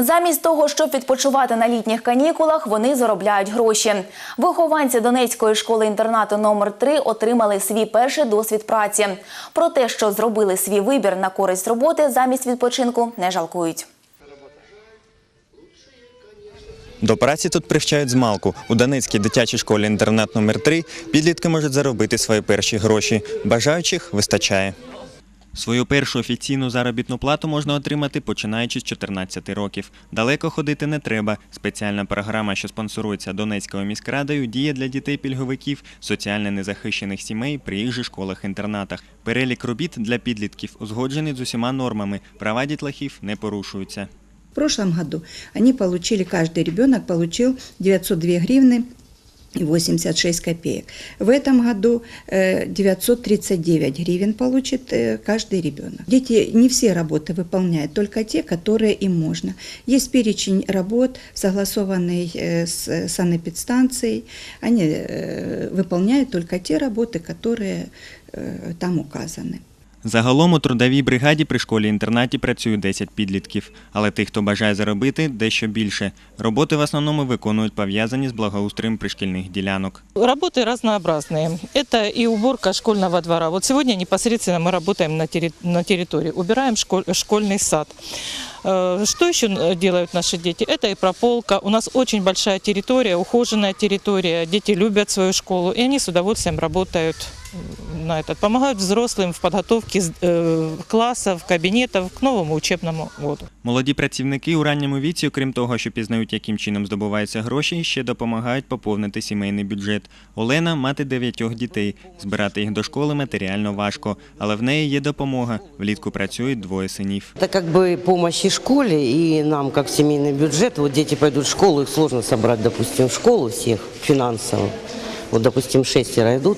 Замість того, щоб відпочивати на літніх канікулах, вони заробляють гроші. Вихованці Донецької школи-інтернату номер 3 отримали свій перший досвід праці. Про те, що зробили свій вибір на користь роботи замість відпочинку, не жалкують. До праці тут привчають з малку. У Донецькій дитячій школі інтернат номер 3 підлітки можуть заробити свої перші гроші. Бажаючих вистачає. Свою першу офіційну заробітну плату можна отримати починаючи з 14 років. Далеко ходити не треба. Спеціальна програма, що спонсорується Донецькою міськрадою, діє для дітей-пільговиків, соціально незахищених сімей при їх же школах-інтернатах. Перелік робіт для підлітків узгоджений з усіма нормами. Права дітлахів не порушуються. В прошлом году они получили, каждый ребенок получил 902 гривны 86 копеек. В этом году э, 939 гривен получит э, каждый ребенок. Дети не все работы выполняют, только те, которые им можно. Есть перечень работ, согласованный э, с санэпидстанцией. Они э, выполняют только те работы, которые э, там указаны. Загалом у трудовій бригаді при школі-інтернаті працює 10 підлітків, але тих, хто бажає заробити, дещо більше. Роботи в основному виконують пов'язані з благоустроєм пришкільних ділянок. Работы разнообразные. Это и уборка школьного двора. Вот сегодня непосредственно мы работаем на, терри- на территории, убираем школь- школьный сад. Э, Что еще э, делают наши дети? Это и прополка. У нас очень большая территория, ухоженная территория. Дети любят свою школу, и они с удовольствием работают м, на этот. Помогают взрослым в подготовке с- э, классов, кабинетов к новому учебному году. Молоді працівники у ранньому віці, окрім того, що пізнають, яким чином здобуваються гроші, ще допомагають поповнити сімейний бюджет. Олена мати дев'ятьох дітей. Збирати їх до школи матеріально важко, але в неї є допомога. Влітку працюють двоє синів. Это как бы помощь и школе, и нам, как семейный бюджет. Вот дети пойдут в школу, их сложно собрать, допустим, в школу всех финансово. Вот, допустим, шестеро идут.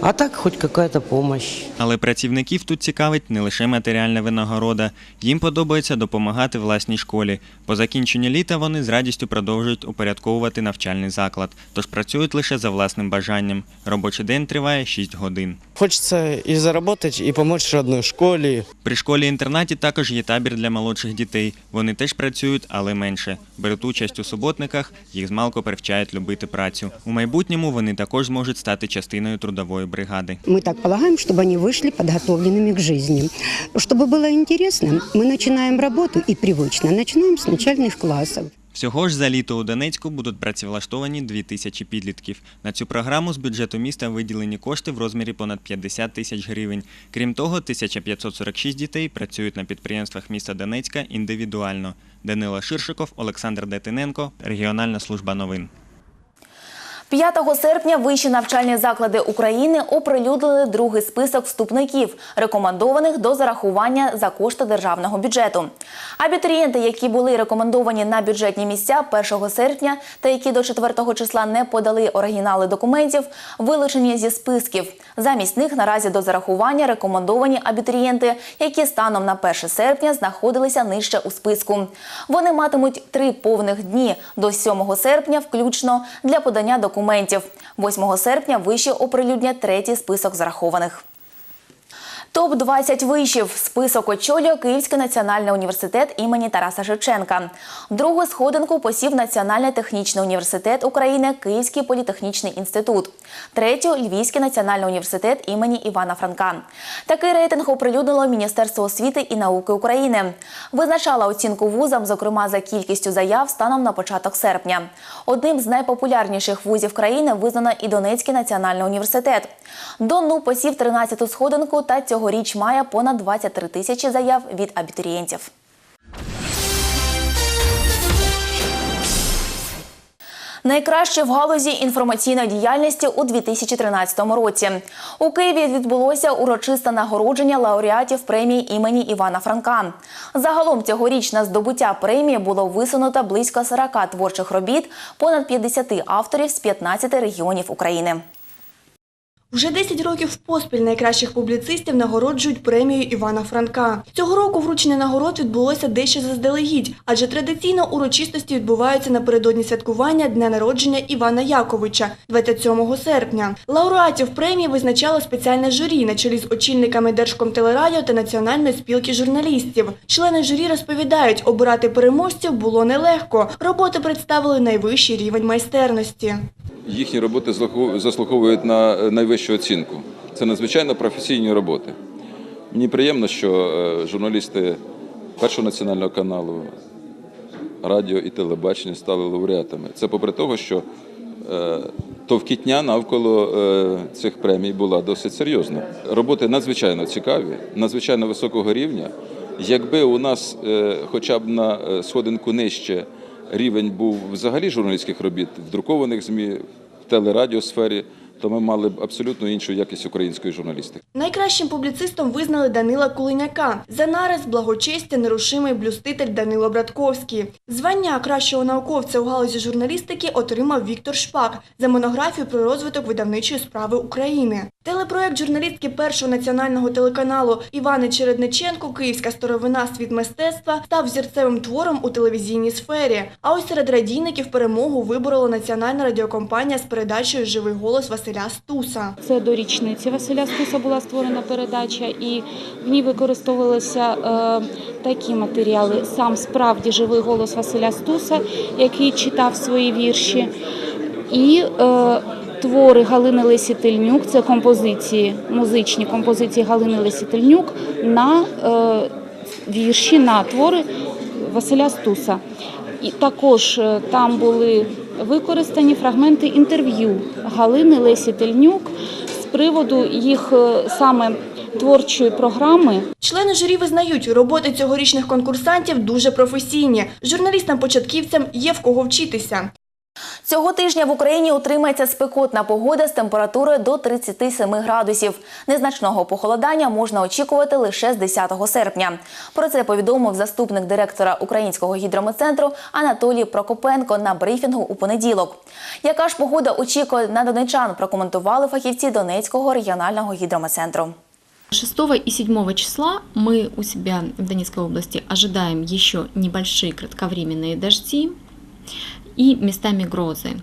А так хоть какая-то помощь. Але працівників тут цікавить не лише матеріальна винагорода. Їм подобається допомагати власній школі. По закінченню літа вони з радістю продовжують упорядковувати навчальний заклад, тож працюють лише за власним бажанням. Робочий день триває 6 годин. Хочется и заработать, и помочь родной школе. При школі-інтернаті також є табір для молодших дітей. Вони теж працюють, але менше. Беруть участь у суботниках, їх змалку привчають любити працю. У майбутньому вони також зможуть стати частиною трудової бригади. Мы так полагаем, чтобы они вышли подготовленными к жизни. Чтобы было интересно, мы начинаем работу и привычно. Начинаем с начальных классов. Всього ж за літо у Донецьку будуть працевлаштовані 2 тисячі підлітків. На цю програму з бюджету міста виділені кошти в розмірі понад 50 тисяч гривень. Крім того, 1546 дітей працюють на підприємствах міста Донецька індивідуально. Данила Ширшиков, Олександр Детиненко, Регіональна служба новин. 5 серпня вищі навчальні заклади України оприлюднили другий список вступників, рекомендованих до зарахування за кошти державного бюджету. Абітурієнти, які були рекомендовані на бюджетні місця 1 серпня та які до 4 числа не подали оригінали документів, вилучені зі списків. Замість них наразі до зарахування рекомендовані абітурієнти, які станом на 1 серпня знаходилися нижче у списку. Вони матимуть три повних дні до 7 серпня, включно для подання документів. 8 серпня вище оприлюднять третій список зарахованих. Топ-20 вишів. Список очолює Київський національний університет імені Тараса Шевченка. Другу сходинку посів Національний технічний університет України, Київський політехнічний інститут. Третю Львівський національний університет імені Івана Франка. Такий рейтинг оприлюднило Міністерство освіти і науки України. Визначала оцінку вузам, зокрема за кількістю заяв станом на початок серпня. Одним з найпопулярніших вузів країни визнано і Донецький національний університет. Дону посів 13-ту сходинку та цьогоріч має понад 23 тисячі заяв від абітурієнтів. Найкраще в галузі інформаційної діяльності у 2013 році. У Києві відбулося урочисте нагородження лауреатів премії імені Івана Франка. Загалом цьогоріч на здобуття премії було висунуто близько 40 творчих робіт, понад 50 авторів з 15 регіонів України. Вже 10 років поспіль найкращих публіцистів нагороджують премією Івана Франка. Цього року вручення нагород відбулося дещо заздалегідь, адже традиційно урочистості відбуваються напередодні святкування дня народження Івана Яковича 27 серпня. Лауреатів премії визначало спеціальне журі на чолі з очільниками Держкомтелерадіо та Національної спілки журналістів. Члени журі розповідають, обирати переможців було нелегко. Роботи представили найвищий рівень майстерності. Їхні роботи заслуговують на е, найвищу оцінку. Це надзвичайно професійні роботи. Мені приємно, що е, журналісти першого національного каналу, радіо і телебачення стали лауреатами. Це попри того, що е, товкітня навколо цих премій була досить серйозна. Роботи надзвичайно цікаві, надзвичайно високого рівня. Якби у нас хоча б на сходинку нижче рівень був взагалі журналістських робіт в друкованих ЗМІ, в телерадіосфері, то ми мали б абсолютно іншу якість української журналістики. Найкращим публіцистом визнали Данила Кулиняка. За нарис благочестя нерушимий блюститель Данило Братковський. Звання кращого науковця у галузі журналістики отримав Віктор Шпак за монографію про розвиток видавничої справи України. Телепроект журналістки першого національного телеканалу Івани Чередниченко Київська старовина світ мистецтва став зірцевим твором у телевізійній сфері. А ось серед радійників перемогу виборола національна радіокомпанія з передачею Живий голос Василя Стуса. Це до річниці Василя Стуса була створена передача, і в ній використовувалися е, такі матеріали. Сам справді живий голос Василя Стуса, який читав свої вірші, і е, твори Галини Лесі Тельнюк, це композиції, музичні композиції Галини Лесі Тельнюк на е, вірші, на твори Василя Стуса. І також е, там були використані фрагменти інтерв'ю Галини Лесі Тельнюк з приводу їх е, саме творчої програми Члени журі визнають, роботи цьогорічних конкурсантів дуже професійні. Журналістам-початківцям є в кого вчитися. Цього тижня в Україні утримається спекотна погода з температурою до 37 градусів. Незначного похолодання можна очікувати лише з 10 серпня. Про це повідомив заступник директора Українського гідрометцентру Анатолій Прокопенко на брифінгу у понеділок. Яка ж погода очікує на донечан, прокоментували фахівці Донецького регіонального гідрометцентру. 6 и 7 числа мы у себя в Донецкой области ожидаем еще небольшие кратковременные дожди и местами грозы.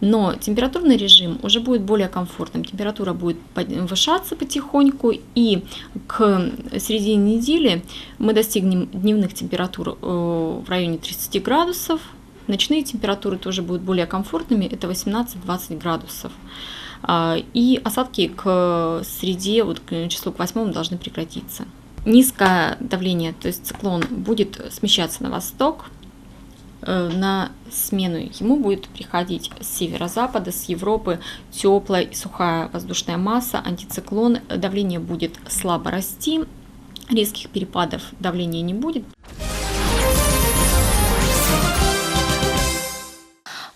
Но температурный режим уже будет более комфортным. Температура будет повышаться потихоньку, и к середине недели мы достигнем дневных температур э, в районе 30 градусов. Ночные температуры тоже будут более комфортными, это 18-20 градусов. А, И осадки к среде, вот к числу к 8 должны прекратиться. Низкое давление, то есть циклон, будет смещаться на восток. Э, На смену ему будет приходить с северо-запада, с Европы теплая и сухая воздушная масса, антициклон. Давление будет слабо расти, резких перепадов давления не будет.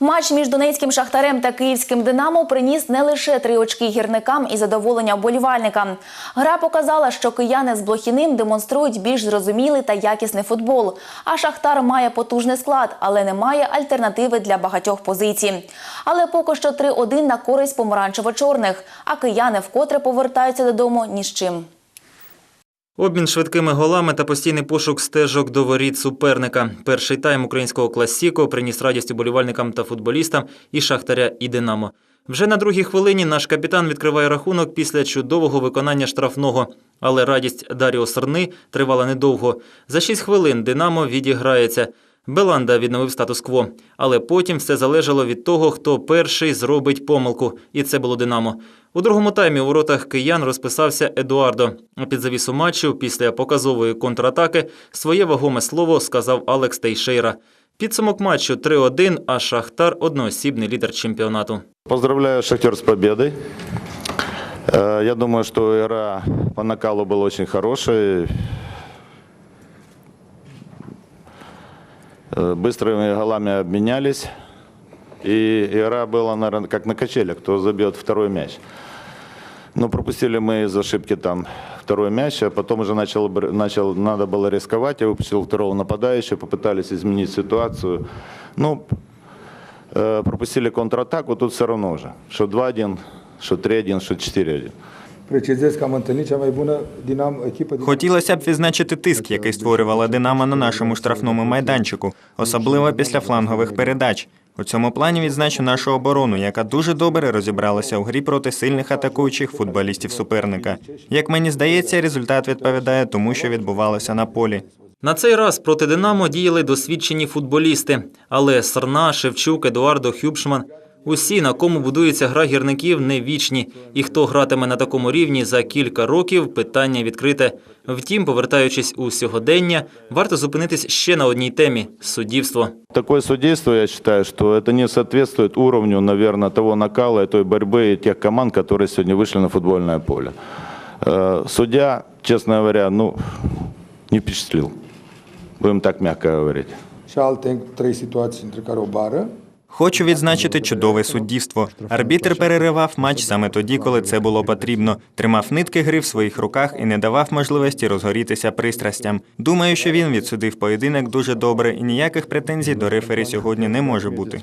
Матч між донецьким шахтарем та київським Динамо приніс не лише три очки гірникам і задоволення вболівальникам. Гра показала, що кияни з Блохіним демонструють більш зрозумілий та якісний футбол. А Шахтар має потужний склад, але не має альтернативи для багатьох позицій. Але поки що 3-1 на користь помаранчево-чорних, а кияни вкотре повертаються додому ні з чим. Обмін швидкими голами та постійний пошук стежок до воріт суперника. Перший тайм українського класіко приніс радість уболівальникам та футболістам і Шахтаря, і Динамо. Вже на другій хвилині наш капітан відкриває рахунок після чудового виконання штрафного. Але радість Даріо Сарни тривала недовго. За шість хвилин Динамо відіграється. Беланда відновив статус-кво. Але потім все залежало від того, хто перший зробить помилку. І це було Динамо. У другому таймі у воротах киян розписався Едуардо. Під завісу матчу, після показової контратаки, своє вагоме слово сказав Алекс Тейшейра. Підсумок матчу 3-1, а Шахтар – одноосібний лідер чемпіонату. Поздравляю Шахтер с победой. Э, Я думаю, что игра по накалу была очень хорошая. Быстрыми голами обменялись. И игра была, наверное, как на качелях, кто забьет второй мяч. Но пропустили мы из ошибки там второй мяч, а потом уже начал, бр- начал, надо было рисковать. Я выпустил второго нападающего, попытались изменить ситуацию. Ну, Э, пропустили контратаку, тут все равно уже. Что 2-1, Что 3-1, что 4-1. Precizez că am întâlnit cea mai bună Dinamo echipă Хотілося б відзначити тиск, який створювала Динамо на нашому штрафному майданчику, особливо після флангових передач. У цьому плані відзначу нашу оборону, яка дуже добре розібралася у грі проти сильних атакуючих футболістів суперника. Як мені здається, результат відповідає тому, що відбувалося на полі. На цей раз проти Динамо діяли досвідчені футболісти, але Сарна, Шевчук, Едуардо Хюбшман – усі, на кому будується гра гірників, не вічні. І хто гратиме на такому рівні за кілька років, питання відкрите. Втім, повертаючись у сьогодення, варто зупинитись ще на одній темі – суддівство. Такое судейство, я считаю, что это не соответствует уровню, наверное, того накала и той борьбы и тех команд, которые сегодня вышли на футбольное поле. Э, Судья, честно говоря, ну, не впечатлил. Будем так мягко говорить. și alte trei situații, între care o bară. Хочу відзначити чудове суддівство. Арбітр переривав матч саме тоді, коли це було потрібно. Тримав нитки гри в своїх руках і не давав можливості розгорітися пристрастям. Думаю, що він відсудив поєдинок дуже добре, і ніяких претензій до рефері сьогодні не може бути.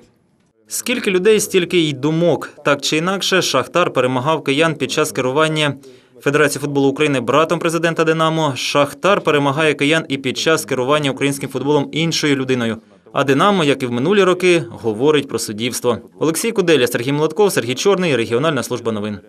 Скільки людей, стільки й думок. Так чи інакше, Шахтар перемагав киян під час керування Федерації футболу України братом президента Динамо. Шахтар перемагає киян і під час керування українським футболом іншою людиною. А Динамо, як і в минулі роки, говорить про суддівство. Олексій Куделя, Сергій Молотков, Сергій Чорний, регіональна служба новин.